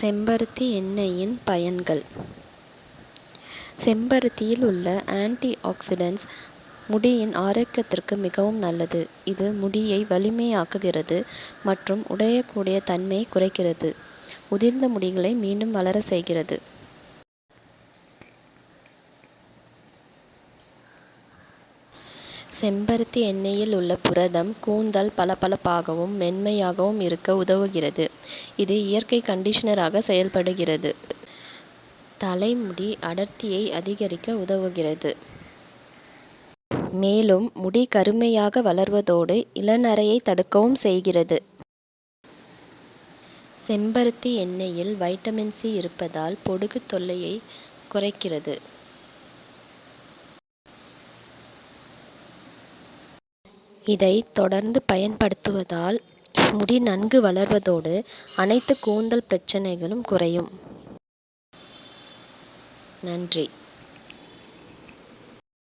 செம்பருத்தி எண்ணெயின் பயன்கள். செம்பருத்தியில் உள்ள ஆன்டி ஆக்சிடென்ட்ஸ் முடியின் ஆரோக்கியத்திற்கு மிகவும் நல்லது. இது முடியை வலிமையாக்குகிறது மற்றும் உடையக்கூடிய தன்மையை குறைக்கிறது. உதிர்ந்த முடிகளை மீண்டும் வளர செய்கிறது. செம்பருத்தி எண்ணெயில் உள்ள புரதம் கூந்தல் பளபளப்பாகவும் மென்மையாகவும் இருக்க உதவுகிறது. இது இயற்கை கண்டிஷனராக செயல்படுகிறது. தலைமுடி அடர்த்தியை அதிகரிக்க உதவுகிறது. மேலும் முடி கருமையாக வளர்வதோடு இளநரையை தடுக்கவும் செய்கிறது. செம்பருத்தி எண்ணெயில் வைட்டமின் சி இருப்பதால் பொடுகு தொல்லையை குறைக்கிறது. இதை தொடர்ந்து பயன்படுத்துவதால் முடி நன்கு வளர்வதோடு அனைத்து கூந்தல் பிரச்சனைகளும் குறையும். நன்றி.